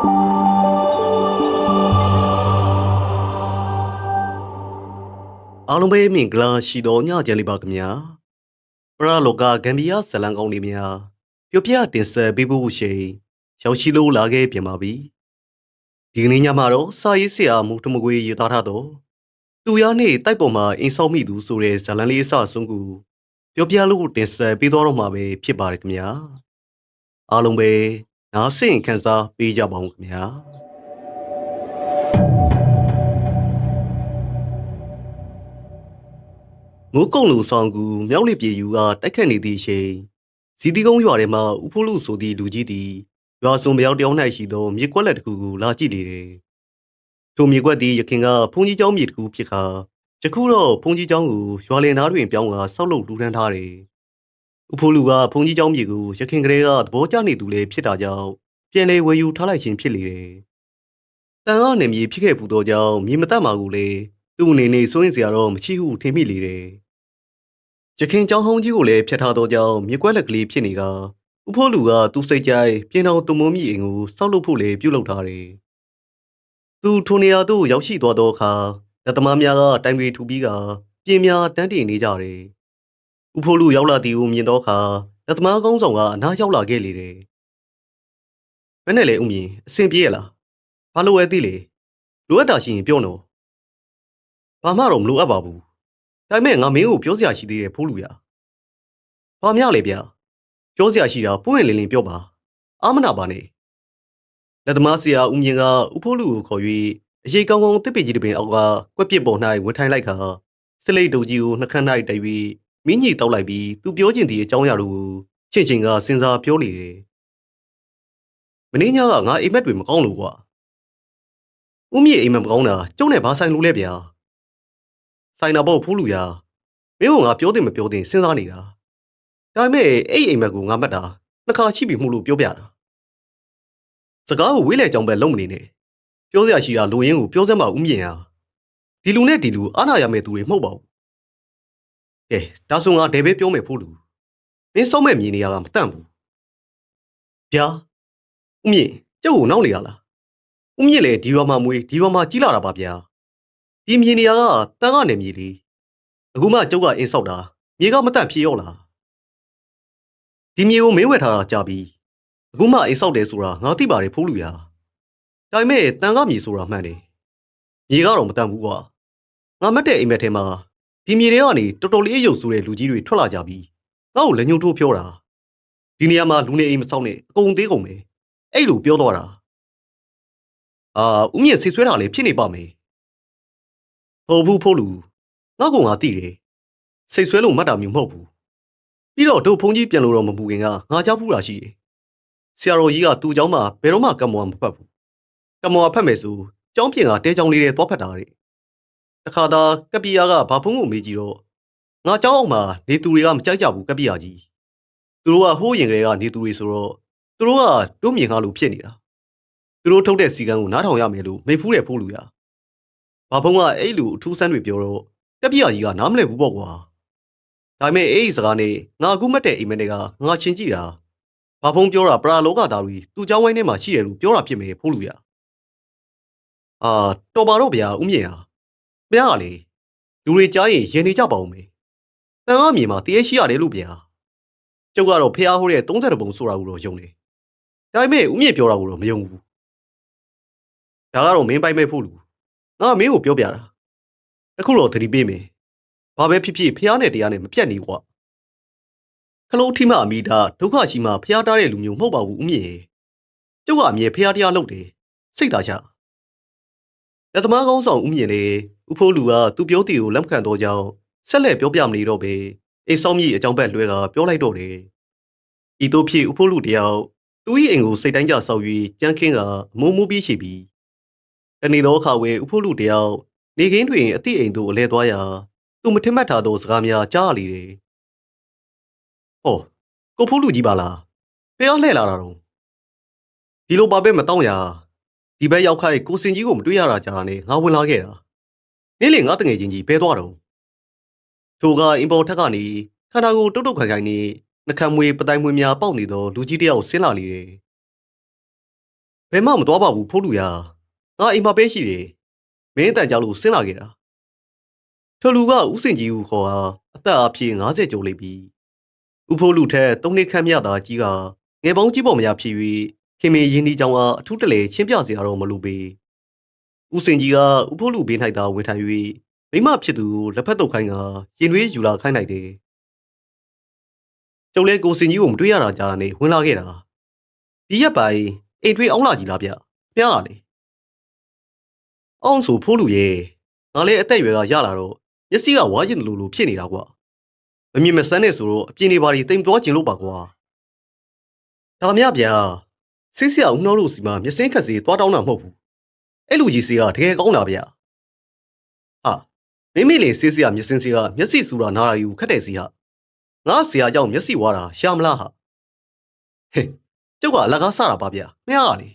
အားလုံးပဲမင်္ဂလာရှိတော်ညချမ်းလေးပါခင်ဗျာပရလောကဂမ်ဘီယာဇလံကောင်းလေးများပြပြတင်ဆက်ပေးဖို့ရှိန်ရောက်ရှိလို့လာခဲ့ပြန်ပါပြီဒီကနေ့ညမှာတော့စာရေးဆရာမူတမကွေရေးသားထားတော့သူရနဲ့တိုက်ပေါ်မှာအင်းဆောက်မိသူဆိုတဲ့ဇလံလေးအစအဆုံးကိုပြပြလို့တင်ဆက်ပေးတော့မှာပဲဖြစ်ပါတယ်ခင်ဗျာအားလုံးပဲ နားဆင်ခံစားပေးကြပါဦးခင်ဗျာမိုးကုံလူဆောင်ကူမြောက်လိပြေယူကတိုက်ခတ်နေသည့်အချိန်ဇီတိကုန်းရွာထဲမှာဥဖိုးလူဆိုသည့်လူကြီးသည်ရွာစုံမယောက်တယောက်၌ရှိသောမြေကွက်လက်တစ်ခုကိုလာကြည့်လေတယ်။ထိုမြေကွက်သည်ရခင်ကဘုန်းကြီးကျောင်းမြေတစ်ခုဖြစ်ခါယခုတော့ဘုန်းကြီးကျောင်းကိုရွာလင်သားတွင်ပြောင်းကာဆောက်လုပ်လူထမ်းထားတယ်။ ဥဖိုးလူကဘုန်းကြီးကျောင်းမြေကိုရခင်ကလေးကသဘောကျနေသူလည်းဖြစ်တာကြောင့်ပြန်လေဝယ်ယူထားလိုက်ခြင်းဖြစ်လေတယ်။တန်ကနေမြေဖြစ်ခဲ့ပူသောကြောင့်မြေမတက်မှာကိုလည်းသူ့အနေနဲ့စိုးရင်စရာတော့မရှိဟုထင်မိလေတယ်။ရခင်ကျောင်းဟောင်းကြီးကိုလည်းဖျက်ထားသောကြောင့်မြေကွက်လက်ကလေးဖြစ်နေကဥဖိုးလူကသူ့စိတ်ကြိုက်ပြင်းတော်သူမုံမိအိမ်ကိုစောက်လုပ်ဖို့လည်းပြုလုပ်ထားတယ်။သူထိုနေရာသို့ရောက်ရှိသွားသောအခါလက်သမားများကတိုင်တွေထူပြီးကပြင်းများတန်းတည်နေကြတယ်။ ဥဖိုးလူရောက်လာသည်ကိုမြင်သောအခါလက်သမားကောင်းဆောင်ကအနားရောက်လာခဲ့လေတယ်။ဘယ်နဲ့လဲဥမြင်အဆင်ပြေရလား။ဘာလို့လဲသိလေ။လိုအပ်တာရှိရင်ပြောနော်။ဘာမှတော့မလိုအပ်ပါဘူး။ဒါပေမဲ့ငါမင်းကိုပြောစရာရှိသေးတယ်ဖိုးလူရ။ဘာများလဲဗျာ။ပြောစရာရှိတာပွင့်လင်းလင်းပြောပါ။အာမနာပါနဲ့။လက်သမားဆရာဦးမြင့်ကဥဖိုးလူကိုခေါ်၍အရေးကောင်းကောင်းတစ်ပင်ကြီးတစ်ပင်အောက်ကကွက်ပစ်ပေါ်၌ဝတ်ထိုင်လိုက်ခါစလိတ်တူကြီးကိုနှခမ်း၌တိုက်၍ မိညီတောက်လိုက်ပြီးသူပြောချင်သည့်အကြောင်းအရာတို့ကိုချင်းချင်းကစဉ်းစားပြောလေတယ်။မင်းညကငါအိမ်မက်တွေမကောင်းလို့ကွာ။ဦးမြင့်အိမ်မက်မကောင်းတာကျုံနဲ့ဘာဆိုင်လို့လဲဗျာ။ဆိုင်နာပေါ့ဖိုးလူရမင်းကငါပြောတယ်မပြောတယ်စဉ်းစားနေတာဒါပေမဲ့အဲ့အိမ်မက်ကိုငါမှတ်တာနှစ်ခါရှိပြီမှုလို့ပြောပြတာစကားကိုဝေးလေကြောင်ပဲလုံးမနေနဲ့ပြောစရာရှိတာလူရင်းကိုပြောစမ်းမဦးမြင်ဟာဒီလူနဲ့ဒီလူအားနာရမယ့်သူတွေမဟုတ်ပါဘူး ကဲဒါဆိုငါဒဲပဲပြောမယ်ဖိုးလူမင်းစောင့်မဲ့မြင်နေရတာမတန့်ဘူးဗျာဦးမြင့်ကျုပ်ကိုနောက်နေတာလားဦးမြင့်လေဒီရွာမှာမွေးဒီရွာမှာကြီးလာတာပါဗျာဒီမြေနေရာကတန်ကနေမြေလေးအခုမှကျုပ်ကအင်းဆောက်တာမြေကမတန့်ဖြေရောလားဒီမြေကိုမင်းဝယ်ထားတာကြာပြီအခုမှအိမ်ဆောက်တယ်ဆိုတာငါသိပါတယ်ဖိုးလူရဒါပေမဲ့တန်ကမြေဆိုတာမှန်တယ်မြေကတော့မတန့်ဘူးကွာငါမက်တဲ့အိမ်မက်ထဲမှာ ဒီမြေတွေကနေတော်တော်လေးအယုတ်ဆိုတဲ့လူကြီးတွေထွက်လာကြပြီငါ့ကိုလက်ညှိုးထိုးပြောတာဒီနေရာမှာလူနေအိမ်မဆောက်နဲ့အကုန်သေးကုန်ပဲအဲ့လိုပြောတော့တာအာဥမြင့်ဆိတ်ဆွဲတာလေဖြစ်နေပါမယ် ဟုတ်ဘူးဖို့လူငါ့ကောင်ငါတိတယ်စိတ်ဆွဲလို့မှတ်တာမျိုးမဟုတ်ဘူးပြီးတော့တို့ဖုန်းကြီးပြန်လို့တော့မပူခင်ကငါကြောက်ဘူးတာရှိတယ်ဆရာတော်ကြီးကသူ့เจ้าမှာဘယ်တော့မှကမ္မောမဖတ်ဘူးကမ္မောဖတ်မယ်ဆိုเจ้าပြင်ကတဲเจ้าလေးတွေသွားဖတ်တာတဲ့တ ခါသာကပီယာကဘာဖုန်းကိုမေးကြည့်တော့ငါเจ้าအောင်မှာနေသူတွေကမကြိုက်ကြဘူးကပီယာကြီးသူတို့ကဟိုးရင်ကလေးကနေသူတွေဆိုတော့သူတို့ကတို့မြင်ကားလို့ဖြစ်နေတာသူတို့ထုတ်တဲ့စီကံကိုနားထောင်ရမယ်လို့မိဖူးတယ်ဖိုးလူရ ဘာဖုံးကအဲ့လူအထူးဆန်းတွေပြောတော့တက်ပြာကြီးကနားမလဲဘူးပေါ့ကွာဒါပေမဲ့အဲ့ဒီစကားနဲ့ငါအခုမှတ်တဲ့အိမ်မက်တွေကငါချင်းကြည့်တာဘာဖုံးပြောတာပရာလောကသားတွေသူ့เจ้าဝိုင်းထဲမှာရှိတယ်လို့ပြောတာဖြစ်မယ်ဖိုးလူရအာတော်ပါတော့ဗျာဥမြင့်ဟာ ဘုရားကလေလူတွေကြားရင်ရင်နေကြပါဦးမယ်တန်အမြေမှာတရေရှိရတယ်လို့ဗျာကျုပ်ကတော့ဖះဟိုးတဲ့30ပုံဆိုတာကိုတော့ယုံတယ်ဒါပေမဲ့ဥမြင့်ပြောတာကိုတော့မယုံဘူးဒါကတော့မင်းပိုင်မဲ့ဖို့လူငါမင်းကိုပြောပြတာအခုတော့သတိပေးမယ်ဘာပဲဖြစ်ဖြစ်ဖះနဲ့တရားနဲ့မပြတ်နေကွာခလုံးထိမအမိတာဒုက္ခရှိမှဖះတားတဲ့လူမျိုးမဟုတ်ပါဘူးဥမြင့်ရေကျုပ်ကအမြဲဖះတရားလုပ်တယ်စိတ်သာချ လက်သမားကောင်းဆောင်ဥမြင့်လေဥဖိုးလူကသူပြောတီကိုလက်မခံတော့ကြောင်းဆက်လက်ပြောပြမနေတော့ပဲအိမ်ဆောင်မြည်အကြောင်းဘက်လွဲကပြောလိုက်တော့တယ်ဤတို့ဖြစ်ဥဖိုးလူတယောက်သူ၏အိမ်ကိုစိတ်တိုင်းကြဆောက်၍ကြမ်းခင်းကအမိုးမိုးပြီးရှိပြီးတနေ့သောအခါဝဲဥဖို့လူတယောက်နေခင်းတွင်အတိအိမ်သို့အလဲသွားရာသူမထင်မှတ်ထားသောစကားများကြားရလေတယ်။ဟောကိုဖို့လူကြီးပါလား။ဖះလှဲ့လာတာတော့ဒီလိုပါပဲမတော့ရ ဒီဘက်ရောက်ခိုက်ကိုစင်ကြီးကိုမတွေ့ရတာကြာတာနဲ့ငါဝင်လာခဲ့တာ။နေ့လေငါတငယ်ချင်းကြီးဘဲသွားတော့ထိုကအင်ပေါ်ထက်ကနေခန္ဓာကိုယ်တုတ်တုတ်ခိုင်ခိုင်နဲ့နှကမ်းမွေးပတိုင်းမွေးများပေါက်နေသောလူကြီးတယောက်ဆင်းလာလေတယ်ဘယ်မှမသွားပါဘူးဖိုးလူရငါအိမ်မှာပဲရှိတယ်မင်းအတန်ကြောက်လို့ဆင်းလာခဲ့တာထိုလူကဥစင်ကြီးကိုခေါ်ဟာအသက်အပြည့်90ကျော်လိမ့်ပြီဥဖိုးလူထက်သုံးနှစ်ခန့်မြတာကြီးကငယ်ပေါင်းကြီးပေါ်မရဖြစ်၍ ခင်မင်းရင်းဒီကြောင်အားအထူးတလဲချင်းပြစရာတော့မလိုပေဥစင်ကြီးကဥဖိုးလူဘေး၌သာဝင်ထိုင်၍မိမဖြစ်သူကိုလက်ဖက်တုပ်ခိုင်းကရင်သွေးယူလာခိုင်းလိုက်တယ်ကျုပ်လည်းကိုစင်ကြီးကိုမတွေ့ရတာကြာတာနဲ့ဝင်လာခဲ့တာဒီရက်ပိုင်းအိမ်ထွေးအောင်လာကြီးလားဗျပြားရလေအောင်ဆိုဖိုးလူရဲ့ငါလည်းအသက်အရွယ်ကရလာတော့မျက်စိကဝါကျင်တယ်လို့လို့ဖြစ်နေတာကွာမမြင်မဆန်းနဲ့ဆိုတော့အပြင်းနေပါတွေတိမ်သွားကျင်လို့ပါကွာဒါမြဗျာ စိတ်ဆရာဦးနှောတို့စီမှာမျက်စင်းခက်စီသွားတောင်းတာမဟုတ်ဘူးအဲ့လူကြီးစီကတကယ်ကောင်းတာဗျဟာမိမိလေစိတ်ဆရာမျက်စင်းစီကမျက်စိစူတာနားတာယူခက်တယ်စီဟာငါဆရာကြောင့်မျက်စိဝါတာရှာမလားဟာဟဲ့ကျုပ်ကအလကားစတာပါဗျမရလေ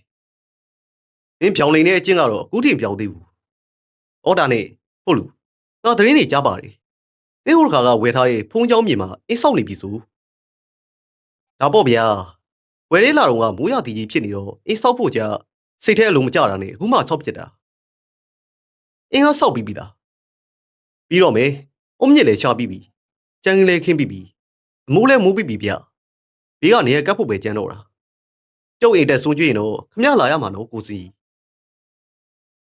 မင်းပြောင်လိန်တဲ့အချင်းကတော့အခုထိမပြောင်းသေးဘူးအော်ဒါနဲ့ဟုတ်လူငါသတင်းတွေကြားပါတယ်မင်းဟိုခါကဝယ်ထားတဲ့ဖုန်းเจ้าမြေမှာအင်းဆောက်နေပြီဆိုဒါပေါ့ဗျာ ဝယ်လေးလာတော့ကမိုးရတီကြီးဖြစ်နေတော့အင်းဆောက်ဖို့ကြာစိတ်ထဲအလုံးမကြတာနဲ့အခုမှဆောက်ဖြစ်တာအင်းကဆောက်ပြီးပြီလားပြီးတော့မယ်အုံးမြစ်လည်းချပြီးပြီကြံကလေးခင်းပြီးပြီအမိုးလည်းမိုးပြီးပြီဗျဘေးကနေရကပ်ဖို့ပဲကြမ်းတော့တာကျုပ်အိမ်တက်ဆုံးကျွရင်တော့ခမရလာရမှာနော်ကိုစီ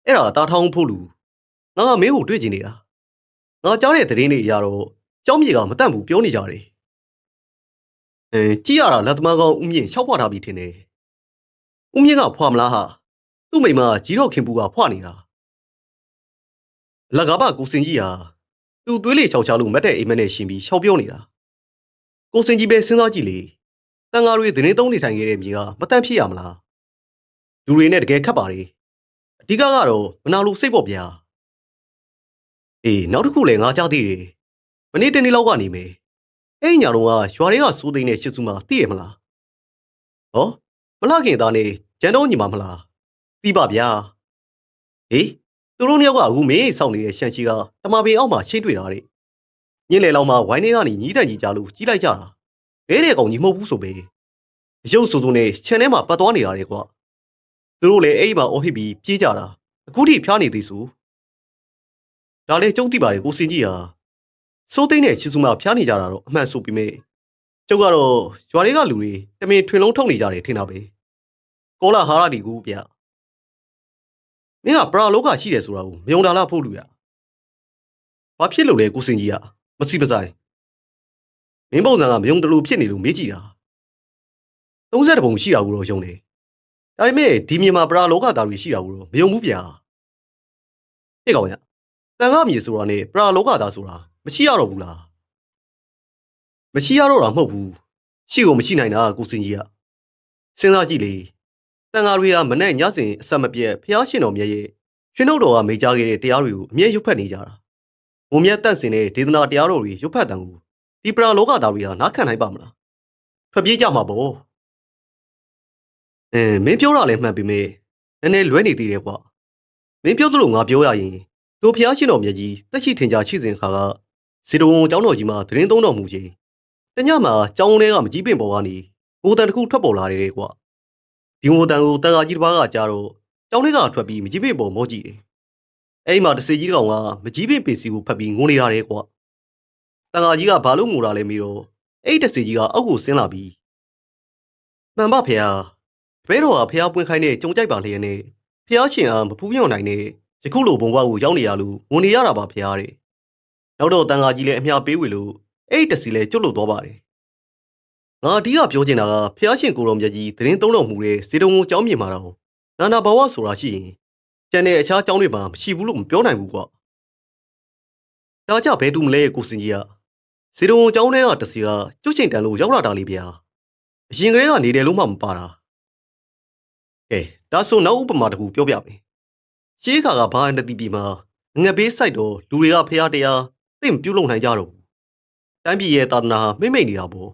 အဲ့ဒါတာထောင်းဖို့လူငါကမင်းကိုတွေ့ကျင်နေတာငါကြားတဲ့သတင်းတွေအရတော့ကျောင်းမြေကမတန့်ဘူးပြောနေကြတယ် အဲကြည့်ရတာလက်သမားကောင်းဦးမြင့်ရှောက်ဖွာထားပြီထင်တယ်ဦးမြင့်ကဖွာမလားဟာသူ့မိမကြီးတော့ခင်ပူကဖွာနေတာလက်ကပကိုစင်ကြီးဟာသူ့သွေးလေးချောက်ချလို့မတ်တဲ့အိမ်မက်နဲ့ရှင်ပြီးရှောက်ပြောနေတာကိုစင်ကြီးပဲစဉ်းစားကြည့်လေတန်ဃာတွေသတင်းသုံးနေထိုင်ခဲ့တဲ့မြေကမတန့်ဖြစ်ရမလားလူတွေနဲ့တကယ်ခတ်ပါလေအဓိကကတော့မနာလို့စိတ်ပေါ့ဗျာအေးနောက်တစ်ခုလည်းငါကြားသေးတယ်မနေ့တနေ့လောက်ကနေမယ် အဲ့ညာတော့ကရွာတွေကစိုးသိန်းနဲ့ချစ်စုမသိရမလားဟောမလှခင်သားနဲ့ကျန်တော့ညီမမလားသိပါဗျာဟေးသူတို့နှစ်ယောက်ကအခုမင်းစောင့်နေတဲ့ရှန်ချီကတမပင်အောက်မှာရှင်းတွေ့တာတဲ့ညင်လေလောက်မှာဝိုင်းနေကနေညီးတန်ကြီးကြလို့ကြီးလိုက်ကြတာလဲတဲ့ကောင်ကြီးမဟုတ်ဘူးဆိုပဲရုပ်ဆိုဆိုနဲ့ခြံထဲမှာပတ်သွားနေတာလေကွာသူတို့လည်းအဲ့ဒီမှာအော်ဟစ်ပြီးပြေးကြတာအခုထိဖျားနေသေးဆိုဒါလည်းကျုံသိပါတယ်ကိုစင်ကြီးဟာ စိုးသိန်းနဲ့ချီစုမဖျားနေကြတာတော့အမှန်ဆိုပြီးမြဲကျုပ်ကတော့ရွာတွေကလူတွေတမင်ထွင်လုံးထုတ်နေကြတယ်ထင်တာပဲကောလာဟာရဒီကူဗျမင်းကပရာလောကရှိတယ်ဆိုတာကိုမယုံတာလားဖို့လူရဘာဖြစ်လို့လဲကိုစင်ကြီးကမစီမဆိုင်မင်းပုံစံကမယုံတလို့ဖြစ်နေလို့မေးကြည့်တာ30ပုံရှိတာကိုတော့ယုံတယ်ဒါပေမဲ့ဒီမြန်မာပရာလောကသားတွေရှိတာကိုတော့မယုံဘူးဗျာဟေ့ကောင်ရတန်ခါမြေဆိုတာနဲ့ပရာလောကသားဆိုတာ မရှိရတော့ဘူးလားမရှိရတော့တာမဟုတ်ဘူးရှိကိုမရှိနိုင်တာကိုစင်ကြီးကစဉ်းစားကြည့်လေတန်ဃာတွေကမနဲ့ညစဉ်အဆက်မပြတ်ဖျားရှင်တော်မြတ်ရဲ့ရွှေနှုတ်တော်ကမိကြားခဲ့တဲ့တရားတွေကိုအမြဲရုပ်ဖတ်နေကြတာ။ဘုံမြတ်တန့်စင်တဲ့ဒေသနာတရားတော်တွေရုပ်ဖတ်တန်ကိုဒီပရာလောကသားတွေဟာနားခံနိုင်ပါမလား။ထွက်ပြေးကြမှာပေါ့။အင်းမင်းပြောတာလည်းမှန်ပြီမေ။နည်းနည်းလွဲနေသေးတယ်ကွာ။မင်းပြောသလိုငါပြောရရင်တို့ဖျားရှင်တော်မြတ်ကြီးတက်ရှိထင်ကြရှိစဉ်ခါက စေတဝန်ကျောင်းတော်ကြီးမှာသတင်းသုံးတော်မူခြင်းတညမှာကျောင်းထဲကမကြီးပင်ပေါ်ကနေငိုတန်တစ်ခုထွက်ပေါ်လာတယ်ကွာ။ဒီငိုတန်ကိုတန်ဃာကြီးတစ်ပါးကကြားတော့ကျောင်းထဲကထွက်ပြီးမကြီးပင်ပေါ်မောကြည့်တယ်။အဲ့ဒီမှာတစေကြီးတစ်ကောင်ကမကြီးပင်ပင်စီကိုဖတ်ပြီးငိုနေရတယ်ကွာ။တန်ဃာကြီးကဘာလို့ငိုတာလဲမေးတော့အဲ့ဒီတစေကြီးကအောက်ကိုဆင်းလာပြီးမှန်ပါဖေဟာတပည့်တော်ကဖះပွင့်ခိုင်းတဲ့ကြုံကြိုက်ပါလျက်နဲ့ဖះရှင်အားမဖူးမြော်နိုင်တဲ့ယခုလိုဘုံဘဝကိုရောက်နေရလို့ဝန်နေရတာပါဖះတဲ့ နောက်တော့တန်ဃာကြီးလည်းအမြပေးဝေလို့အဲ့ဒီတစီလည်းကျွတ်လို့သွားပါတယ်ငါအဓိကပြောချင်တာကဖះရှင်ကိုတော်မြတ်ကြီးသတင်းသုံးတော်မူတဲ့စေတုံကိုကျောင်းမြေမှာတော့နာနာဘဝဆိုတာရှိရင်ကျန်တဲ့အခြားကျောင်းတွေမှာမရှိဘူးလို့မပြောနိုင်ဘူးကွာဒါကြဘဲတူမလဲကိုစင်ကြီးကစေတုံကျောင်းထဲကတစီကကျွတ်ချိန်တန်လို့ရောက်လာတာလေဗျာအရင်ကတည်းကနေတယ်လို့မှမပါတာကဲဒါဆိုနောက်ဥပမာတစ်ခုပြောပြမယ်ရှေးခါကဘာနတိပြည်မှာငက်ဘေးစိုက်တော့လူတွေကဖះတရား သိမပြုတ်လုံနိုင်ကြတော့ဘူး။တိုင်းပြည်ရဲ့သာသနာမိမ့်မိတ်နေတာပေါ့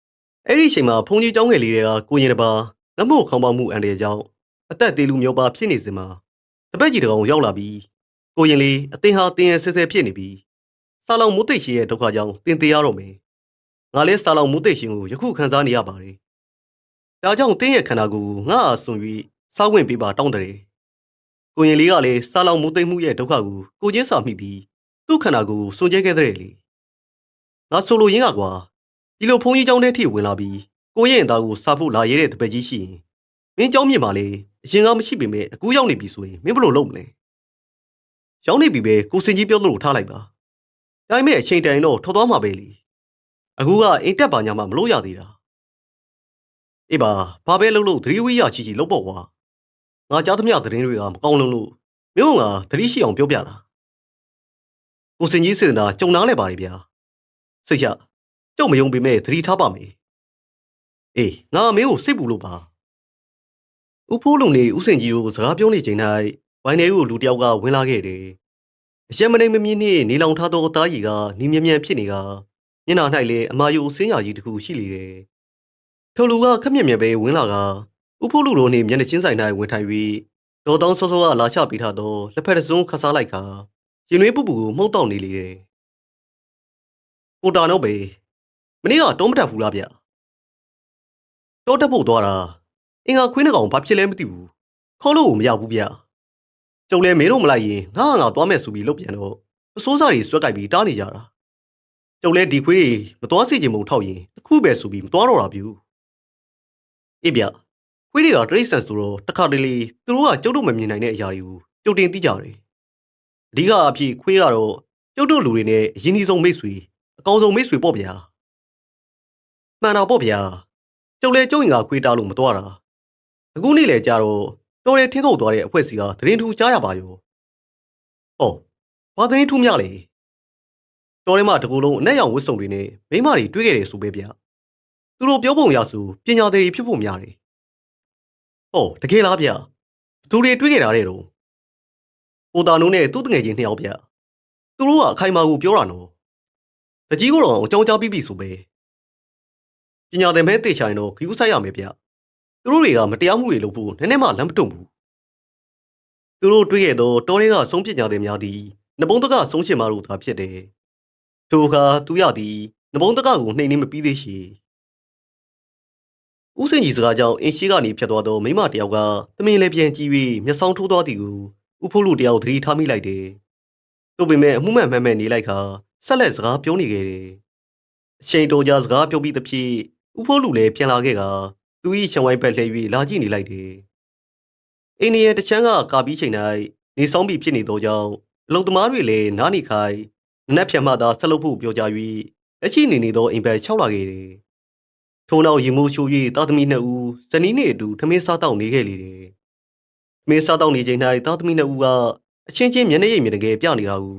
။အဲ့ဒီအချိန်မှာဘုန်းကြီးကျောင်းငယ်လေးတွေကကိုရင်တပါငမို့ခေါင်းပေါမှုအန်တရကြောင့်အသက်သေးလူမျိုးပါဖြစ်နေစင်မှာတပည့်ကြီးတကောင်ရောက်လာပြီးကိုရင်လေးအတင်းဟာတင်းရဲဆဲဆဲဖြစ်နေပြီးစာလောင်မုတ်သိရှင်ရဲ့ဒုက္ခကြောင့်တင်သေးရတော့မယ်။ငါလဲစာလောင်မုတ်သိရှင်ကိုယခုခံစားနေရပါတယ်။ဒါကြောင့်တင်းရဲ့ခန္ဓာကိုယ်ငါအဆွန်၍စားဝင်ပေးပါတောင်းတယ်။ကိုရင်လေးကလည်းစာလောင်မုတ်သိမှုရဲ့ဒုက္ခကိုကိုချင်းစာမိပြီး သူ့ခန္ဓာကိုယ်ကိုစွန့်ကြဲခဲ့တဲ့လေငါဆိုလိုရင်းကကွာဒီလိုဘုန်းကြီးကျောင်းထဲထိဝင်လာပြီးကိုရဲ့အသားကိုစားဖို့လာရတဲ့တပည့်ကြီးရှိရင်မင်းကျောင်းမြင်ပါလေအရင်ကမရှိပေမဲ့အခုရောက်နေပြီဆိုရင်မင်းဘလို့လုပ်မလဲရောက်နေပြီပဲကိုစင်ကြီးပြောလို့ထားလိုက်ပါဒါပေမဲ့အချိန်တိုင်တော့ထွက်သွားမှာပဲလေအခုကအိမ်တက်ပါညာမှမလို့ရသေးတာအေးပါဘာပဲလုပ်လို့သတိဝိရချီချီလုပ်ပေါ့ကွာငါကြားသမျှသတင်းတွေကမကောင်းလုံးလို့မင်းကသတိရှိအောင်ပြောပြတာ ကိုစင်ကြီးစေတနာကြုံနာလဲပါလေဗျာစိတ်ချကြုံမယုံပေမဲ့သတိထားပါမယ်အေးငါမင်းကိုစိတ်ပူလို့ပါဥဖိုးလုံနေဥစင်ကြီးတို့စကားပြောနေချိန်၌ဝိုင်းထဲကိုလူတစ်ယောက်ကဝင်လာခဲ့တယ်အရက်မနေမမြင့်နှင့်နေလောင်ထားသောအသားကြီးကနီမြ мян ဖြစ်နေကမျက်နှာ၌လည်းအမာယုအစင်းရာကြီးတစ်ခုရှိလေတယ်ထိုလူကခက်မြက်မြက်ပဲဝင်လာကဥဖိုးလူတို့နှင့်မျက်နှာချင်းဆိုင်၌ဝင်ထိုင်ပြီးဒေါ်တောင်းစောစောကလာချပေးထားသောလက်ဖက်တစ်စုံခတ်စားလိုက်ခါ ရင်နွေးပူပူကိုမှုတ်တောက်နေလေတယ်ကိုတာတော့ပဲမနေ့ကတုံးမတက်ဘူးလားဗျတောတက်ဖို့သွားတာအင်္ဂါခွင်းနှကောင်ဘာဖြစ်လဲမသိဘူးခေါ်လို့မရဘူးဗျကျုံလဲမင်းတို့မလိုက်ရင်ငါငါသွားမယ်ဆိုပြီးလုပ်ပြန်တော့အစိုးစားတွေဆွဲကြိုက်ပြီးတားနေကြတာကျုံလဲဒီခွေးတွေမသွားစီချင်မို့ထောက်ရင်တစ်ခုပဲဆိုပြီးမသွားတော့တာဗျအေးဗျခွေးတွေကတရိတ်ဆန်ဆိုတော့တခါတလေသူတို့ကကျုပ်တို့မမြင်နိုင်တဲ့အရာတွေကိုကြုံတင်သိကြတယ် အဓိကအဖြစ်ခွေးကတော့ကျုပ်တို့လူတွေနဲ့အရင်ဒီဆုံးမိတ်ဆွေအကောင်ဆုံးမိတ်ဆွေပေါ့ဗျာမှန်တာပေါ့ဗျာကျုပ်လဲကျုပ်ရင်ကခွေးတားလို့မသွားတာအခုနေ့လေကြတော့တော်ရဲထင်းခုတ်သွားတဲ့အဖွဲ့စီကသတင်းထူးကြားရပါရောဟောဘာသတင်းထူးများလဲတော်ရဲမတကူလုံးအနက်ရောင်ဝတ်စုံတွေနဲ့မိမတွေတွေ့ခဲ့တယ်ဆိုပဲဗျသူတို့ပြောပုံရဆိုပညာသည်ဖြစ်ဖို့များတယ်ဟောတကယ်လားဗျသူတွေတွေ့ခဲ့တာတဲ့တော့ ကိုတာနိုးနဲ့သူ့တငယ်ချင်းနှစ်ယောက်ဗျသူတို့ကအခိုင်အမာကိုပြောတာနော်တကြီးကတော့အကြောင်းကြားပြီးပြီဆိုပဲပညာသည်မဲတေချာရင်တော့ခ ्यू ဆိုင်ရမယ်ဗျသူတို့တွေကမတရားမှုတွေလုပ်ဖို့နည်းနည်းမှလမ်းမတွန့်ဘူးသူတို့တွေ့ခဲ့သောတောတွေကဆုံးပညာသည်များသည်နဘုံတကဆုံးချင်မှလို့သာဖြစ်တယ်ထိုအခါသူရသည်နဘုံတကကိုနှိမ်နှင်းမပြီးသေးရှိဦးစင်ကြီးစကားကြောင့်အင်းရှိကနေဖြတ်သွားသောမိမတယောက်ကသမင်လည်းပြန်ကြည့်၍မျက်စောင်းထိုးသွားသည်ကို ဦးဖိုးလူတယောက်သတိထားမိလိုက်တယ်။သို့ပေမဲ့အမှုမှန်မှန်မှန်နေလိုက်ခါဆက်လက်စကားပြောနေခဲ့တယ်။အချိန်တော်ကြာစကားပြောပြီးသဖြင့်ဦးဖိုးလူလည်းပြန်လာခဲ့ကသူ၏ရှံဝိုင်းဘက်လှည့်၍လာကြည့်နေလိုက်တယ်။အိန္ဒိယတချမ်းကကာပြီးချိန်၌နေဆောင်ပြီးဖြစ်နေသောကြောင့်အလုံသမားတွေလည်းနားနေခိုင်နက်ဖြတ်မှသာဆက်လုပ်ဖို့ပြောကြ၍လက်ရှိနေနေသောအိမ်ဘက်၆လာခဲ့တယ်။ထို့နောက်ရင်မိုးရှိုး၍တာသမီနှစ်ဦးဇနီးနှင့်အတူထမင်းစားတောက်နေခဲ့လေတယ်။ထ မင်းစားတောက်နေချိန်၌တာသမီနှစ်ဦးကအချင်းချင်းမျက်နှာရိပ်မျက်နှာငယ်ပြနေတာကို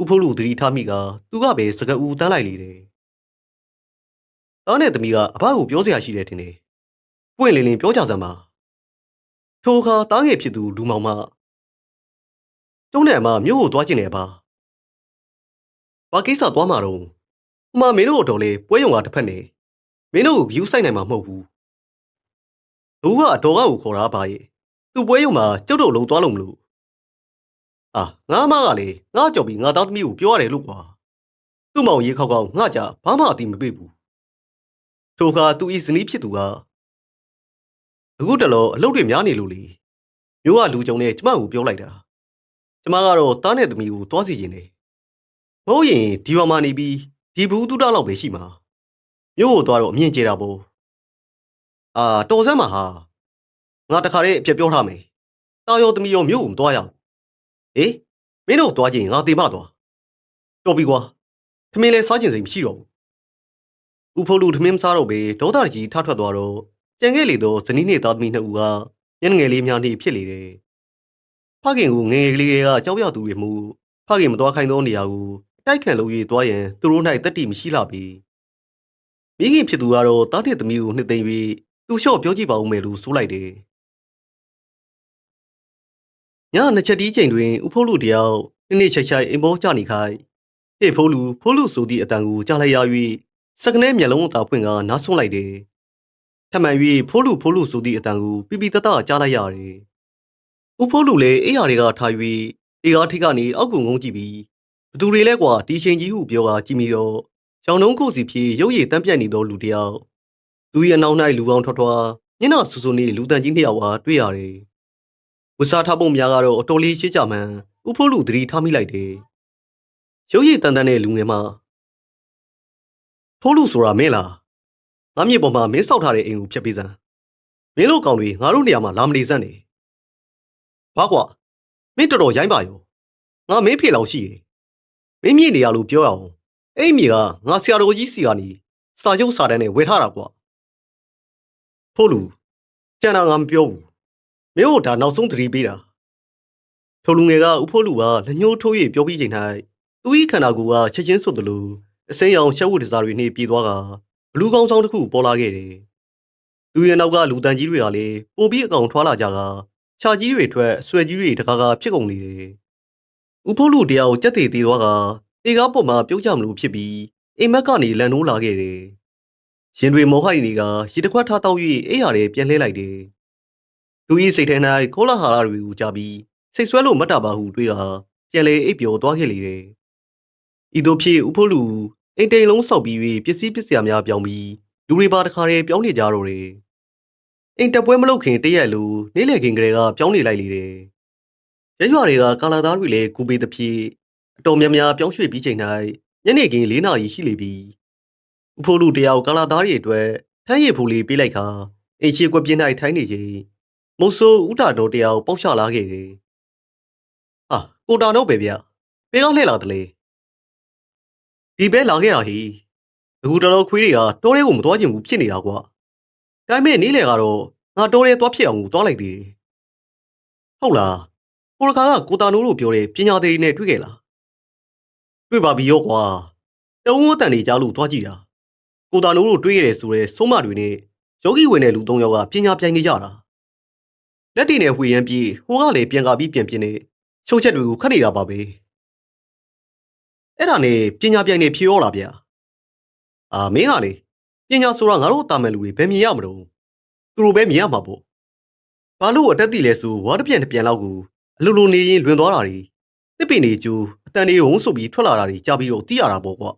ဥဖိုးလူသတိထားမိကသူကပဲစကအူတန်းလိုက်လေတယ်။တားနဲ့သမီးကအဘကိုပြောစရာရှိတယ်ထင်တယ်။ပွင့်လင်းလင်းပြောကြစမ်းပါ။ထိုအခါတားငယ်ဖြစ်သူလူမောင်မကျုံးနဲ့အမမြို့ကိုသွားကျင်တယ်ပါ။ဘာကိစ္စသွားမှာတော့အမမင်းတို့တော်လေပွဲရုံကတစ်ဖက်နေမင်းတို့ကို view စိုက်နိုင်မှာမဟုတ်ဘူး။သူကအတော်ကကိုခေါ်တာပါရဲ့။ သူပွဲရုံမှာကျုပ်တို့လုံးသွားလို့မလို့။အာငါမကလေငါကြော်ပြီးငါသားသမီးကိုပြောရတယ်လို့ကွာ။သူ့မောင်ရေခောက်ကောက်ငါကြဘာမှအတိမပေးဘူး။ထိုအခါသူဤဇနီးဖြစ်သူကအခုတလောအလုပ်တွေများနေလို့လေ။မျိုးကလူကြုံနဲ့ကျမကိုပြောလိုက်တာ။ကျမကတော့တားနဲ့သမီးကိုသွားစီရင်တယ်။မဟုတ်ရင်ဒီဘက်မှာနေပြီးဒီဘူးတူတာလောက်ပဲရှိမှာ။မျိုးကိုသွားတော့အမြင်ကျတာပေါ့။အာတော်စမ်းပါဟာ။ ငါတခါတည်းအပြက်ပြောထားမယ်။တာရောသမီးရောမျိုးကိုမသွားရဘူး။ဟေးမင်းတို့သွားချင်းငါတေမသွား။တော်ပြီကွာ။ထမင်းလဲစားချင်စိမ်မရှိတော့ဘူး။ဦးဖိုးလူထမင်းမစားတော့ပဲဒေါသကြီးထထွက်သွားတော့ကြံခဲ့လေသောဇနီးနှင့်သားသမီးနှစ်ဦးကညနေငယ်လေးများနှင့်ဖြစ်လေတယ်။ဖခင်ကငယ်ငယ်ကလေးကကြောက်ရွံ့သူတွေမှုဖခင်မသွားခိုင်းသောနေရာကိုတိုက်ခန့်လို့၍သွားရန်သူတို့၌တတိမရှိလာပြီ။မိခင်ဖြစ်သူကတော့တားတဲ့သမီးကိုနှစ်သိမ့်ပြီးသူလျှော့ပြောကြည့်ပါဦးမယ်လို့ဆိုလိုက်တယ်။ ညနှစ်ချက်တီးချိန်တွင်ဦးဖိုးလူတယောက်နေ့နေ့ချိုက်ချိုက်အိမ်ပေါ်ကျနေခိုင်းဟေ့ဖိုးလူဖိုးလူဆိုသည့်အတန်ကိုကြားလိုက်ရ၍စကနဲမျက်လုံးအသာဖွင့်ကနားဆွလိုက်တယ်။ထမှန်၍ဖိုးလူဖိုးလူဆိုသည့်အတန်ကိုပြပြတတကြားလိုက်ရတယ်။ဦးဖိုးလူလည်းအေးရတွေကထား၍အေကားထိပ်ကနေအောက်ကိုငုံကြည့်ပြီးဘသူတွေလဲကွာတီရှင်ကြီးဟုပြောကကြည့်မိတော့ရောင်နှုံးကိုစီဖြေရုပ်ရည်တန့်ပြတ်နေသောလူတယောက်သူရဲ့အနောက်၌လူအောင်ထွားထွားညနာဆူဆူနေလူတန်ကြီးနှစ်ယောက်အားတွေ့ရတယ် ဝစားထားပုံများကတော့အတော်လေးရှင်းကြမှန်ဥဖိုးလူသတိထားမိလိုက်တယ်ရုပ်ရည်တန်တန်တဲ့လူငယ်မဖိုးလူဆိုတာမင်းလားငါမြေပေါ်မှာမင်းစောက်ထားတဲ့အိမ်ကိုဖျက်ပေးစမ်းမင်းတို့ကောင်တွေငါတို့နေရာမှာလာမနေစမ်းနေဘာကွာမင်းတော်တော်ရိုင်းပါရောငါမင်းဖေလောက်ရှိတယ်မင်းမြေနေရလို့ပြောရအောင်အဲ့မြေကငါဆရာတော်ကြီးစီကနေစာချုပ်စာတမ်းနဲ့ဝယ်ထားတာကွာဖိုးလူကျန်တာငါမပြောဘူး မင်းတို့ဒါနောက်ဆုံးသတိပေးတာထိုလူငယ်ကဥဖိုးလူကလက်ညှိုးထိုး၍ပြောပြီးချိန်၌သူ၏ခန္ဓာကိုယ်ကချက်ချင်းစွတ်သလိုအစိမ်းရောင်ရှက်ဝတ်တစားတွေနှင့်ပြေးသွားကဘလူးကောင်းဆောင်တစ်ခုပေါ်လာခဲ့တယ်သူရဲ့နောက်ကလူတန်ကြီးတွေကလည်းပိုပြီးအကောင်ထွားလာကြကခြာကြီးတွေထွက်ဆွဲကြီးတွေတကားကာဖြစ်ကုန်နေတယ်ဥဖိုးလူတရားကိုကြက်သေးသေးသွားကတေကားပေါ်မှာပြုတ်ကြမလို့ဖြစ်ပြီးအိမ်မက်ကနေလန်နိုးလာခဲ့တယ်ရင်တွေမောဟိုက်နေကရေတစ်ခွက်ထားတော့၍အိယာတွေပြန်လှည့်လိုက်တယ် သူ၏စိတ်ထဲ၌ခိုးလာဟာရတွေကိုကြားပြီးစိတ်ဆွဲလို့မတ်တာပါဟုတွေးကပြန်လေအိပ်ပျော်သွားခဲ့လေတယ်။ဤသို့ဖြစ်ဥဖို့လူအိမ်တိန်လုံးဆောက်ပြီး၍ပစ္စည်းပစ္စယများပြောင်းပြီးလူတွေပါတခါတည်းပြောင်းနေကြတော့တယ်။အိမ်တက်ပွဲမလုပ်ခင်တရက်လိုနေ့လည်ခင်ကလေးကပြောင်းနေလိုက်လေတယ်။ရရွာတွေကကာလာသားတွေလည်းကူပေးသဖြင့်အတော်များများပြောင်းရွှေ့ပြီးချိန်၌ညနေခင်း၄နာရီရှိလေပြီ။ဥဖို့လူတယောက်ကာလာသားတွေအတွက်ထမ်းရည်ဖူလေးပေးလိုက်ခါအိမ်ရှိကွက်ပြင်း၌ထိုင်းနေချိန် မုတ်ဆိုးဥတာတော်တရားကိုပေါက်ချလာခဲ့တယ်။ဟာကိုတာတော့ပဲဗျ။ဘေးကလှည့်လာတယ်လေ။ဒီဘဲလာခဲ့တာဟိ။အခုတော်တော်ခွေးတွေကတိုးရဲကိုမသွားချင်ဘူးဖြစ်နေတာကွာ။ဒါပေမဲ့နေ့လေကတော့ငါတိုးရဲသွားဖြစ်အောင်ကိုသွားလိုက်သေးတယ်။ဟုတ်လား။ကိုရကာကကိုတာနိုးလို့ပြောတဲ့ပညာသေးနဲ့တွေ့ခဲ့လား။တွေ့ပါပြီရောကွာ။တဝန်းအတန်တွေကြားလို့သွားကြည့်တာ။ကိုတာနိုးတို့တွေ့ရတယ်ဆိုရဲဆုံးမတွေနဲ့ယောဂီဝင်တဲ့လူ၃ယောက်ကပညာပြိုင်နေကြတာ။ လက်တီနဲ့ဝှေရမ်းပြီးဟိုကလည်းပြန်ကာပြီးပြန်ပြင်းနေချုပ်ချက်တွေကိုခတ်နေတာပါပဲအဲ့ဒါနဲ့ပညာပြိုင်နေဖြေရောလာဗျာအာမင်းကလေပညာဆိုတာငါတို့တာမန်လူတွေဘယ်မြင်ရမလို့သူတို့ပဲမြင်ရမှာပေါ့ဘာလို့အတက်တိလဲဆိုဝါတစ်ပြန်တစ်ပြန်လောက်ကိုအလိုလိုနေရင်လွင်သွားတာတွေတစ်ပင်တွေကျူအတန်တွေဟုံးဆုပ်ပြီးထွက်လာတာတွေကြားပြီးတော့သိရတာပေါ့ကွာ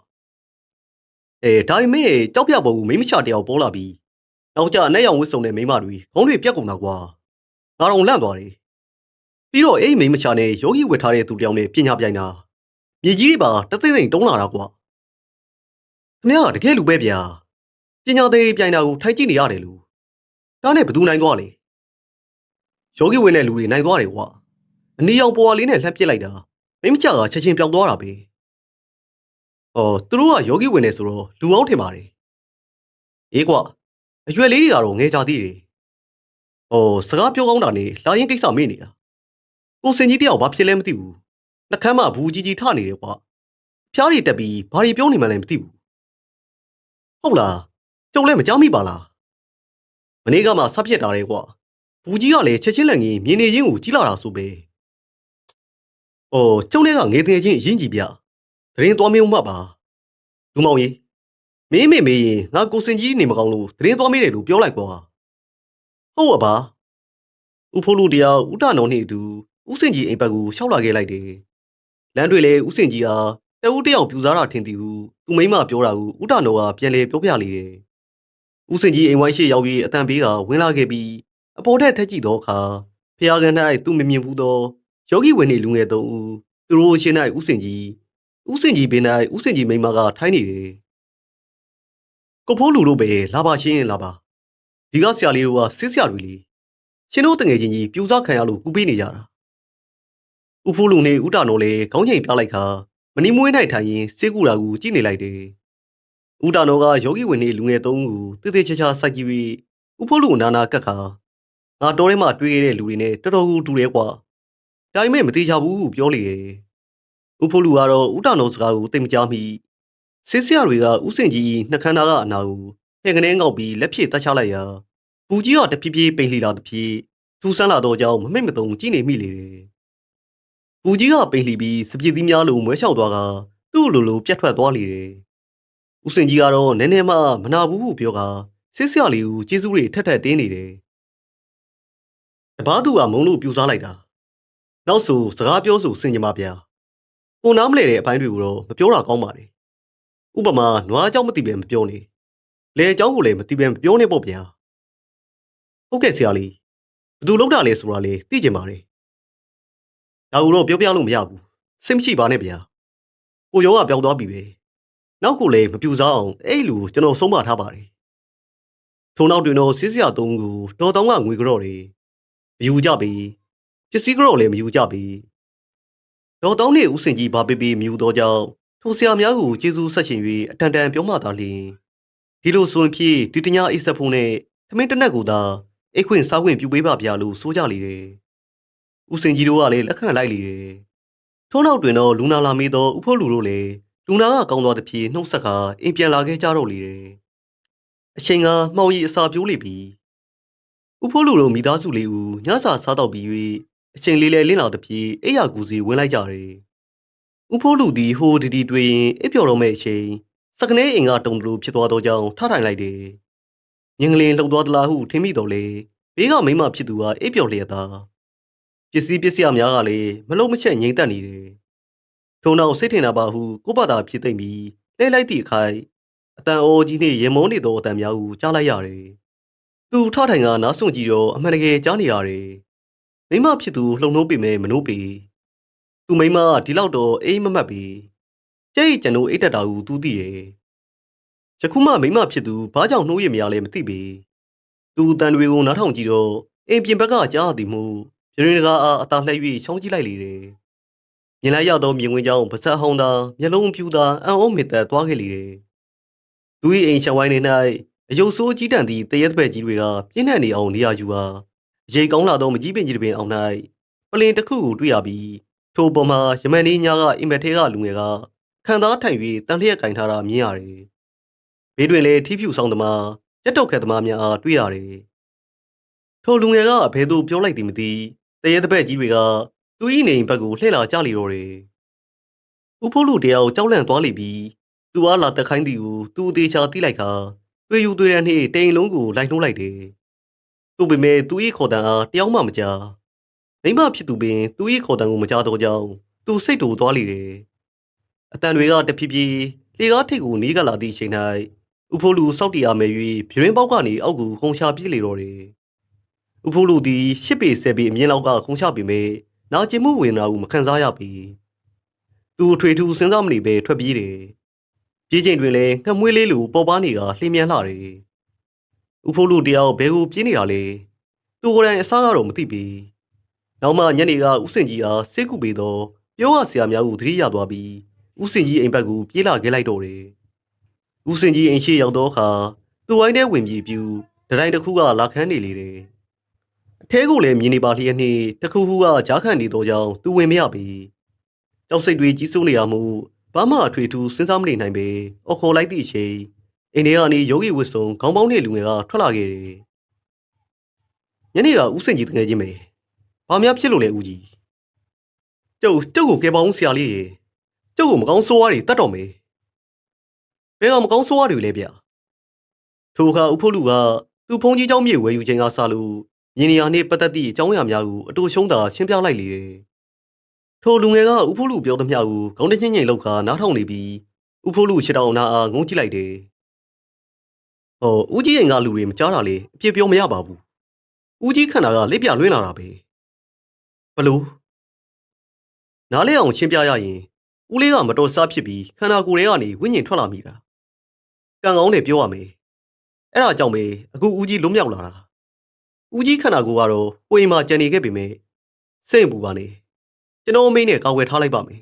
အဲဒါပေမဲ့ကြောက်ပြပေါ်ဘူးမိမချတယောက်ပေါ်လာပြီးနောက်ကျအနဲ့ရောင်ဝစ်စုံတဲ့မိမတွေခေါင်းတွေပြက်ကုန်တာကွာ ငါတော့လန့်သွားတယ်ပြီးတော့အဲ့ဒီမိန်းမချာနဲ့ယောဂီဝတ်ထားတဲ့သူတယောက်နဲ့ပညာပြိုင်တာမြေကြီးတွေပါတသိမ့်သိမ့်တုံးလာတာကွာခင်ဗျားကတကယ်လူပဲဗျာပညာသေးတွေပြိုင်တာကိုထိုင်ကြည့်နေရတယ်လူဒါနဲ့ဘယ်သူနိုင်သွားလဲယောဂီဝင်တဲ့လူတွေနိုင်သွားတယ်ကွာအနီရောင်ပေါ်ဝါလေးနဲ့လှမ်းပစ်လိုက်တာမိန်းမချာကချက်ချင်းပျောက်သွားတာပဲဟောသူတို့ကယောဂီဝင်နေဆိုတော့လူအောင်ထင်ပါတယ်အေးကွာအရွယ်လေးတွေကတော့ငဲကြသေးတယ်။ အော်စကားပြောကောင်းတာနဲ့လာရင်ကိစ္စမေ့နေတာ။ကိုစင်ကြီးတယောက်ဘာဖြစ်လဲမသိဘူး။နှကမ်းမဘူးကြီးကြီးထနေတယ်ကွာ။ဖျားတွေတက်ပြီးဘာတွေပြောနေမှလည်းမသိဘူး။ဟုတ်လား။ကျုပ်လည်းမကြောက်မိပါလား။မနေ့ကမှဆပ်ပြက်တာလေကွာ။ဘူးကြီးကလည်းချက်ချင်းလက်ငင်းမြင်နေရင်းကိုကြီးလာတာဆိုပဲ။အော်ကျုပ်လည်းကငယ်ငယ်ချင်းအရင်ကြီးဗျ။တရင်သွားမင်းမှတ်ပါ။လူမောင်ကြီးမင်းမေမေရင်ငါကိုစင်ကြီးနေမကောင်းလို့တရင်သွားမေးတယ်လို့ပြောလိုက်ကွာ။ ဟုတ်ပါပါဥဖိုးလူတရားဥတနောင်နှင့်အတူဥစင်ကြီးအိမ်ဘက်ကိုရှောက်လာခဲ့လိုက်တယ်လမ်းတွေလည်းဥစင်ကြီးဟာတဦးတယောက်ပြူစားတာထင်သည်ဟုသူမိမပြောတာကိုဥတနောကပြန်လေပြောပြလေတယ်ဥစင်ကြီးအိမ်ဝိုင်းရှိရောက်ပြီးအတန်ပေးကဝင်လာခဲ့ပြီးအပေါ်ထက်ထက်ကြည့်သောအခါဖျားကန်၌သူမမြင်ဘူးသောယောဂီဝင်နေလူငယ်သုံးဦးသူတို့ရှင်း၌ဥစင်ကြီးဥစင်ကြီးပင်၌ဥစင်ကြီးမိမကထိုင်းနေတယ်ကိုဖိုးလူတို့ပဲလာပါရှင်းလာပါ ဒီကဆရာလေးတို့ကစစ်ဆရာတွေလေရှင်တို့တငယ်ချင်းကြီးပြူစားခံရလို့ကူပေးနေကြတာဥဖိုးလူနေဥတာနောလည်းခေါင်းချိန်ပြလိုက်ခါမနီမွေး၌ထိုင်ရင်စေကူတာကိုကြည့်နေလိုက်တယ်ဥတာနောကယောဂီဝင်နေလူငယ်သုံးဦးကိုတေးသေးချာချာစိုက်ကြည့်ပြီးဥဖိုးလူနာနာကတ်ခါငါတော်ထဲမှာတွေ့ရတဲ့လူတွေနဲ့တော်တော်ကိုတူတယ်ကွာဒါပေမဲ့မသေးချဘူးဟုပြောလေတယ်ဥဖိုးလူကတော့ဥတာနောစကားကိုသိမကြားမိစစ်ဆရာတွေကဥစင်ကြီးနှက်ခမ်းသားကအနာကို ဟဲ့ကနေငေါက်ပြီးလက်ဖြည့်တတ်ချလိုက်ရာ ပူကြီးကတဖြည်းဖြည်းပိန်လှီလာတဖြည်းထူဆန်းလာတော့ကြောင်းမမိတ်မတုံကြည့်နေမိလေတယ်။ပူကြီးကပိန်လှီပြီးစပြစ်သီးများလိုမွဲလျှောက်သွားကသူ့လိုလိုပြတ်ထွက်သွားလေတယ်။ဦးစင်ကြီးကတော့နည်းနည်းမှမနာဘူးဟုပြောကဆစ်ဆရာလေးကိုကျေးဇူးတွေထက်ထက်တင်းနေတယ်။တပားသူကမုံလို့ပြူစားလိုက်တာ။နောက်ဆိုစကားပြောဆိုစင်ကြမှာဗျာ။ကိုနားမလဲတဲ့အပိုင်းတွေကိုတော့မပြောတာကောင်းပါလေ။ဥပမာနွားเจ้าမသိပဲမပြောနဲ့။ လေအကြောင်းကိုလည်းမသိပြန်ပြောနေပေါ့ဗျာဟုတ်ကဲ့ဆရာလေးဘသူလောက်တာလဲဆိုတာလေသိကြပါလေဒါဦးတော့ပြောပြလို့မရဘူးစိတ်မရှိပါနဲ့ဗျာကိုရောကပြောင်းသွားပြီပဲနောက်ကိုလည်းမပြူစားအောင်အဲ့လူကိုကျွန်တော်ဆုံးမထားပါတယ်ထို့နောက်တွင်တော့စစ်စရာသုံးကိုတော်တောင်းကငွေကြော့တယ်မယူကြပြီပစ္စည်းကြော့လည်းမယူကြပြီတော်တောင်းနဲ့ဦးစင်ကြီးဘာပေပေမယူတော့ကြောင်းထိုဆရာများကိုကျေးဇူးဆက်ရှင်၍အတန်တန်ပြောမှသာလျှင် ဒီလိုဆိုရင်ဖြင့်ဒီတညာအိတ်ဆက်ဖုံးနဲ့သမင်းတစ်နက်ကိုသာအိတ်ခွင့်စားခွင့်ပြုပေးပါဗျာလို့ဆိုကြလေတယ်ဦးစင်ကြီးတို့ကလည်းလက်ခံလိုက်လေတယ်ထို့နောက်တွင်တော့လူနာလာမေးသောဥဖို့လူတို့လည်းလူနာကကောင်းသွားသဖြင့်နှုတ်ဆက်ခါအိမ်ပြန်လာခဲ့ကြတော့လေတယ်။အချိန်ကမှောင်ရီအစာပြိုးလေပြီ။ဥဖို့လူတို့မိသားစုလေးဦးညစာစားတော့ပြီး၍အချိန်လေးလဲလင်းလာသဖြင့်အိယာကူစီဝင်လိုက်ကြတယ်။ဥဖို့လူသည်ဟိုဒီဒီတွေ့ရင်အိပ်ပျော်တော့မဲ့အချိန် စကနေအိမ်ကတုံတလူဖြစ်သွားသောကြောင့်ထထိုင်လိုက်တယ်။ငင်္ဂလင်လှုပ်သွားသလားဟုထင်မိတော့လေဘေးကမိမဖြစ်သူကအိပ်ပျော်လျက်သားပစ္စည်းပစ္စည်းအများကလည်းမလုံးမချက်ငြိမ်သက်နေတယ်။ထို့နောက်စိတ်ထင်တာပါဟုကိုယ့်ဘာသာဖြစ်သိမ့်ပြီးလဲလိုက်သည့်အခိုက်အတန်အိုကြီးနှင့်ရေမုန်းနေသောအတန်များကိုကြားလိုက်ရတယ်။သူထထိုင်ကနားဆွန့်ကြည့်တော့အမှန်တကယ်ကြားနေရတယ်။မိမဖြစ်သူလှုံနှိုးပေမဲ့မနှိုးပေ။သူမိမကဒီလောက်တော့အိမ်မမက်ပေ။ ကြဲ့ကျွန်တော်အိတ်တက်တာကိုသူသိတယ်။ယခုမှမိမဖြစ်သူဘာကြောင့်နှိုးရမရလဲမသိပေ။သူတန်တွေကိုနားထောင်ကြည့်တော့အိမ်ပြင်ဘက်ကကြားရသည်မို့ပြင်းရကားအားအသာလှည့်၍ချောင်းကြည့်လိုက်လေတယ်။မြင်လိုက်ရသောမြင်ကွင်းကြောင့်ပါဆက်ဟောင်းသာမျက်လုံးပြူသာအံ့ဩမေတ္တာသွားခဲ့လေတယ်။သူ၏အိမ်ရှောင်းဝိုင်းနေ၌အယုတ်ဆိုးကြီးတန်သည့်တရက်တစ်ပက်ကြီးတွေကပြင်းထန်နေအောင်နေရာယူဟာရေကောင်းလာသောမကြီးပင်ကြီးတစ်ပင်အောင်၌ပလင်တစ်ခုကိုတွေ့ရပြီးထိုပေါ်မှာယမန်လေးညာကအင်မက်ထဲကလူငယ်က ခံသားထိုင်၍တန်လျက်ကင်ထားတာမြင်ရတယ်။ဘေးတွင်လည်းထီးဖြူဆောင်သမားရက်တုတ်ခက်သမားများအားတွေ့ရတယ်။ထိုလူငယ်ကဘယ်သူပြောလိုက်သည်မသိတရေတပည့်ကြီးတွေကသူ၏နေအိမ်ဘက်ကိုလှည့်လာကြလေတော့တယ်။ဦးဖိုးလူတရားကိုကြောက်လန့်သွားလိပြီးသူအားလာတက်ခိုင်းသည်ကိုသူအသေးချာသိလိုက်ခါတွေ့ယူတွေ့တဲ့နှင့်တိမ်လုံးကိုလိုက်နှိုးလိုက်တယ်။သူ့ပေမဲ့သူ၏ခေါ်တန်အားတယောက်မှမကြား။မိမဖြစ်သူပင်သူ၏ခေါ်တန်ကိုမကြားတော့ကြောင်းသူစိတ်တူသွားလေတယ်။ အတန်တွေကတဖြည်းဖြည်းလေကားထိတ်ကိုနီးကပ်လာသည့်အချိန်၌ဦးဖိုးလူစောက်တီအားမယ်၍ပြင်းပေါက်ကနေအောက်ကိုခုံရှာပြေးလေတော့တယ်။ဥဖိုးလူသည်ရှစ်ပေဆယ်ပေအမြင့်လောက်ကခုံချပေမဲ့နာကျင်မှုဝင်တာကိုမခံစားရပေသူအထွေထူးစဉ်းစားမနေပဲထွက်ပြေးတယ်ပြေးချိန်တွင်လည်းငှက်မွေးလေးလိုပေါ်ပါနေကလှိမ့်မြန်လှတယ်ဥဖိုးလူတယောက်ဘဲကိုပြေးနေတာလဲသူကိုယ်တိုင်အစားကတော့မသိပေနောက်မှညနေကဥစင်ကြီးအားစိတ်ကူပေတော့ပြောရဆရာများကိုသတိရသွားပြီး ဥစင်ကြီးအိမ်ဘက်ကိုပြေးလာခဲ့လိုက်တော့တယ်ဥစင်ကြီးအိမ်ရှိရောက်တော့အခါသူ့ဝိုင်းထဲဝင်ပြေးပြူတတိုင်းတစ်ခုကလာခန်းနေလေတယ်အထဲကိုလည်းမြင်နေပါလျက်နှင့်တခုခုကကြားခံနေသောကြောင့်သူဝင်မရပေကြောက်စိတ်တွေကြီးစိုးနေတာမို့ဘာမှအထွေထူးစဉ်းစားမနေနိုင်ပေအော်ခေါ်လိုက်သည့်အချိန်အိမ်ထဲကနေယောဂီဝတ်စုံခေါင်းပေါင်းနဲ့လူငယ်ကထွက်လာခဲ့တယ်ညနေကဥစင်ကြီးတကယ်ချင်းပဲဘာများဖြစ်လို့လဲဦးကြီးကျုပ်ကျုပ်ကိုကဲပါအောင်ဆရာလေးရေ ကျုပ်ကိုမကောင်းဆိုးဝါးတွေတတ်တော်မယ်ဘယ်ကမကောင်းဆိုးဝါးတွေလဲဗျထိုအခါဥဖို့လူကသူ့ဖုန်းကြီးเจ้าမြေဝယ်ယူခြင်းကစလို့ မြင်းနေရာနှင့်ပတ်သက်သည့်အကြောင်းအရာများကိုအတူရှုံးသာရှင်းပြလိုက်လေတယ်။ထိုလူငယ်ကဥဖိုးလူပြောသမျှကိုခေါင်းတချင်းချင်းလောက်ခါနားထောင်နေပြီးဥဖိုးလူခြေထောက်နာအားငုံကြည့်လိုက်တယ်။ဟောဦးကြီးရင်ကလူတွေမကြားတာလေအပြစ်ပြောမရပါဘူး။ဦးကြီးခန္ဓာကလက်ပြလွင့်လာတာပဲ။ဘလို့နားလဲအောင်ရှင်းပြရရင် ဦးလေးကမတော်စားဖြစ်ပြီးခန္ဓာကိုယ်ထဲကနေဝိညာဉ်ထွက်လာမိတာ။ကံကောင်းတယ်ပြောရမယ်။အဲ့ဒါကြောင့်ပဲအခုဦးကြီးလွတ်မြောက်လာတာ။ဦးကြီးခန္ဓာကိုယ်ကတော့ကိုယ်အိမ်မှာကြံနေခဲ့ပေမဲ့စိတ်မပူပါနဲ့ကျွန်တော်အမိနဲ့ကောက်ွယ်ထားလိုက်ပါမယ်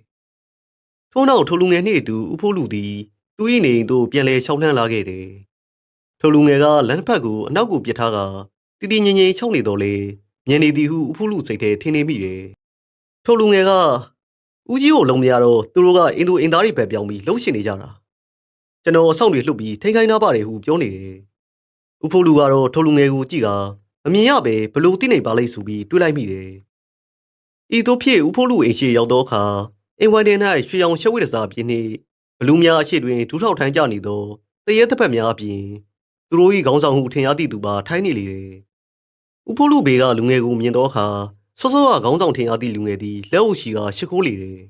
ထို့နောက်ထိုလူငယ်နှင့်အတူဥဖိုးလူသည်သူ၏နေအိမ်သို့ပြန်လဲရှောင်းလှမ်းလာခဲ့တယ်ထိုလူငယ်ကလမ်းတစ်ဖက်ကိုအနောက်ကိုပြစ်ထားကတီတီငင်ငင်ချောင်းနေတော့လေမြင်နေသည်ဟုဥဖိုးလူစိတ်ထဲထင်နေမိတယ်ထိုလူငယ်က ဦးကြီးကိုလုံမရတော့သူတို့ကအင်သူအင်သားတွေပဲပြောင်းပြီးလှုပ်ရှင်နေကြတာကျွန်တော်အဆောင်တွေလှုပ်ပြီးထိန်ခိုင်းနာပါတယ်ဟုပြောနေတယ်ဥဖိုးလူကတော့ထိုလူငယ်ကိုကြည့်ကမမြင်ရပဲဘလို့တိနေပါလိမ့်ဆိုပြီးတွေးလိုက်မိတယ်။ဤသို့ဖြစ်ဦးဖိုးလူအိမ်ရှိရောက်သောအခါအင်ဝိုင်းထဲ၌ရွှေရောင်ရှက်ဝိတစားပြင်းနှင့်ဘလူးများအရှိတွင်ဒူးထောက်ထိုင်းကြနေသောတရဲတစ်ဖက်များအပြင်သူတို့၏ခေါင်းဆောင်ဟုထင်ရသည့်သူပါထိုင်းနေလေတယ်။ဦးဖိုးလူဘေကလူငယ်ကိုမြင်သောအခါ စောစောကခေါင်းဆောင်ထင်ရသည့်လူငယ်သည်လက်အုပ်ရှိကရှ िख ိုးလေတယ်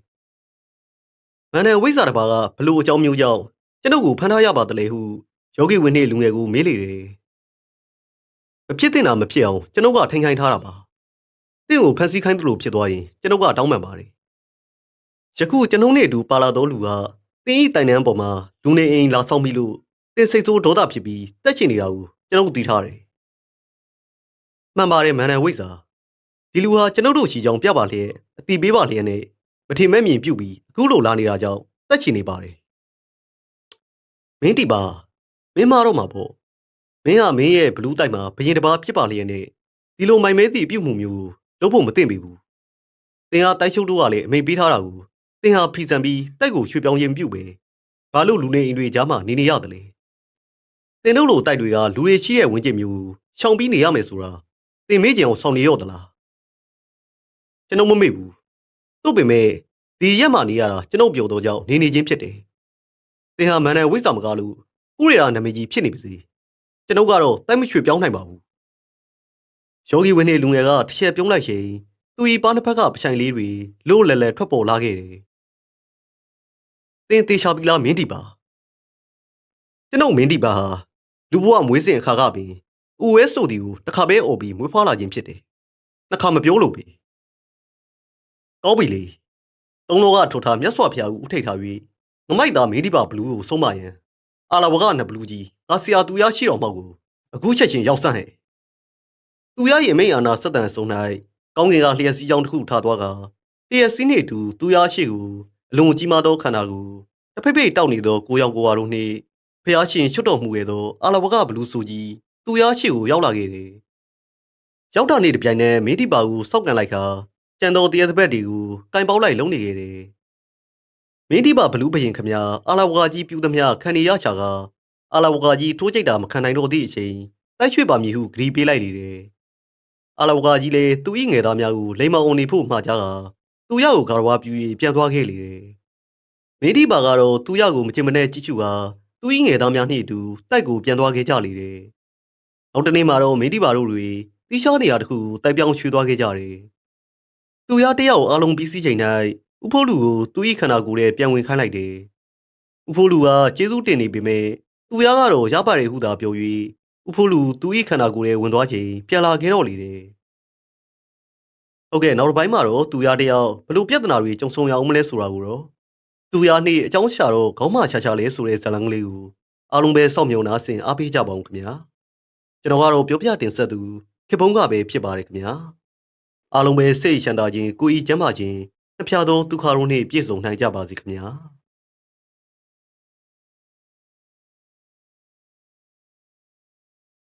။မန္တန်ဝိဇ္ဇာတစ်ပါးကဘလို့အကြောင်းမျိုးကြောင့်ကျွန်ုပ်ကိုဖမ်းထားရပါသလဲဟုယောဂီဝင်းနှင့်လူငယ်ကိုမေးလေတယ်။မဖြစ်တင်တာမဖြစ်အောင်ကျွန်ုပ်ကထိန်ခိုင်းထားတာပါတင့်ကိုဖန်ဆီးခိုင်းသလိုဖြစ်သွားရင်ကျွန်ုပ်ကတောင်းပန်ပါတယ်ယခုကျွန်ုပ်နဲ့အတူပါလာသောလူကတင်းဤတိုင်တန်းပေါ်မှာလူနေအိမ်လာဆောင်ပြီလို့တင်းစိတ်ဆိုးဒေါသဖြစ်ပြီးတက်ချင်နေတာကိုကျွန်ုပ်သိထားတယ်မှန်ပါတယ်မန်နန်ဝိဇ္ဇာ ဒီလူဟာကျွန်ုပ်တို့ရှိကြောင်ပြပါလျက်အတိပေးပါလျက်နဲ့မထင်မဲ့မြင်ပြုတ်ပြီးအခုလိုလာနေတာကြောင့်တက်ချင်နေပါတယ်မင်းတီပါမင်းမတော့မှာပေါ့မင်းကမင်းရဲ့ဘလူးတိုက်မှာဘရင်တစ်ပါးဖြစ်ပါလျက်နဲ့ဒီလိုမိုင်မဲသည့်ပြုတ်မှုမျိုးကိုလုပ်ဖို့မသင့်ပေဘူးတင်ဟာတိုက်ရှုပ်တို့ကလည်းအမိန်ပေးထားတာကိုတင်ဟာဖီဆန်ပြီးတိုက်ကိုရွှေ့ပြောင်းခြင်းပြုတ်ပဲဘာလို့လူနေအိမ်တွေကြားမှာနေနေရတယ်လဲတင်တို့လိုတိုက်တွေကလူတွေရှိတဲ့ဝင်းကျင်မျိုးရှောင်ပြီးနေရမယ်ဆိုတာတင်မေးကြအောင်ဆောင်နေရော့သလား ကျွန်တော်မမေ့ဘူးတို့ပေမဲ့ဒီရက်မှနေရတာကျွန်တော်ပြောတော့ကြောင့်နေနေချင်းဖြစ်တယ်တင်ဟာမန်နယ်ဝိဇ္ဇာမကားလို့ကုရေရာနာမည်ကြီးဖြစ်နေပါစေကျွန်ုပ်ကတော့တိုက်မရွှေ့ပြောင်းနိုင်ပါဘူးယောဂီဝင်းနေလူငယ်ကတစ်ချက်ပြုံးလိုက်ရင်သူဤပါးနှစ်ဖက်ကပချိုင်လေးတွေလို့လဲလဲထွက်ပေါ်လာခဲ့တယ်တင်တေချာပီလာမင်းတီပါကျွန်ုပ်မင်းတီပါဟာလူဘဝမွေးစဉ်အခါကပင်ဦးဝဲဆိုဒီကိုတစ်ခါပဲអော်ပြီးမွေးဖွားလာခြင်းဖြစ်တယ်နှစ်ခါမပြောလို့ပဲ ကောင်းပြီလေသုံးလောကထိုထားမြတ်စွာဘုရားကိုဥထိတ်ထား၍ငမိုက်သားမင်းတီပါဘလူးကိုဆုံးမရန်အာလာဝကနဘလူးကြီးငါဆရာသူရရှိတော်မောက်ကိုအခုချက်ချင်းရောက်ဆန့်ဟဲ့သူရရဲ့မိန်အာနာစက်တန်ဆုံး၌ကောင်းကင်ကလျှက်စီးကြောင်းတစ်ခုထားသွားကလျှက်စီးနှင့်အတူသူရရှိကိုအလွန်ကြီးမားသောခန္ဓာကိုတစ်ဖိတ်ဖိတ်တောက်နေသောကိုရောင်ကိုဝါတို့နှင့်ဖျားရှင်ချွတ်တော်မူခဲ့သောအာလာဝကဘလူးဆိုကြီးသူရရှိကိုရောက်လာခဲ့တယ်ရောက်တာနေ့တစ်ပြိုင်နက်မေဒီပါကိုစောက်ကန်လိုက်ခါ ကျန်တော်တရသဘက်တွေကိုကင်ပေါက်လိုက်လုံးနေခဲ့တယ်မင်းဒီပါဘလူးဘရင်ခမညာအာလာဝကကြီးပြူသမျှခံနေရချာကအာလာဝကကြီးထိုးကြိတ်တာမခံနိုင်တော့သည့်အချိန်တိုက်ရွှေ့ပါမည်ဟုဂရီပေးလိုက်လေတယ်အာလာဝကကြီးလည်းသူ၏ငယ်သားများကိုလိမ္မာအောင်နေဖို့မှာကြကသူရကိုကာရဝါပြူ၍ပြန်သွားခဲ့လေတယ်မင်းဒီပါကတော့သူရကိုမချင်မနဲ့ကြည့်ချူကသူ၏ငယ်သားများနှင့်အတူတိုက်ကိုပြန်သွားခဲ့ကြလေတယ်နောက်တနေ့မှာတော့မင်းဒီပါတို့တွေတီးရှားနေရာတစ်ခုကိုတိုက်ပြောင်းရွှေ့သွားခဲ့ကြတယ် သူရတယောက်အားလုံးပြီးစီးချိန်၌ဥဖိုးလူကိုသူ၏ခန္ဓာကိုယ်ထဲပြန်ဝင်ခိုင်းလိုက်တယ်ဥဖိုးလူကကျေးဇူးတင်နေပေမဲ့သူရကတော့ရပါတယ်ဟုသာပြော၍ဥဖိုးလူသူ၏ခန္ဓာကိုယ်ထဲဝင်သွားချိန်ပြန်လာခဲ့တော့လေတယ်ဟုတ်ကဲ့နောက်တစ်ပိုင်းမှာတော့သူရတယောက်ဘလို့ပြဿနာတွေကြုံဆုံရအောင်မလဲဆိုတာကိုတော့သူရနှင့်အကြောင်းရှာတော့ခေါင်းမချာချာလဲဆိုတဲ့ဇာတ်လမ်းကလေးကိုအားလုံးပဲစောင့်မျှော်နာဆင်အားပေးကြပါအောင်ခင်ဗျာကျွန်တော်ကတော့ပြောပြတင်ဆက်သူခေပုံးကပဲဖြစ်ပါတယ်ခင်ဗျာ အားလုံးပဲစိတ်ချမ်းသာခြင်းကိုယ်ဤကျန်းမာခြင်းနှဖျားသောဒုက္ခတို့နှင့်ပြည့်စုံနိုင်ကြပါစေခင်ဗျာ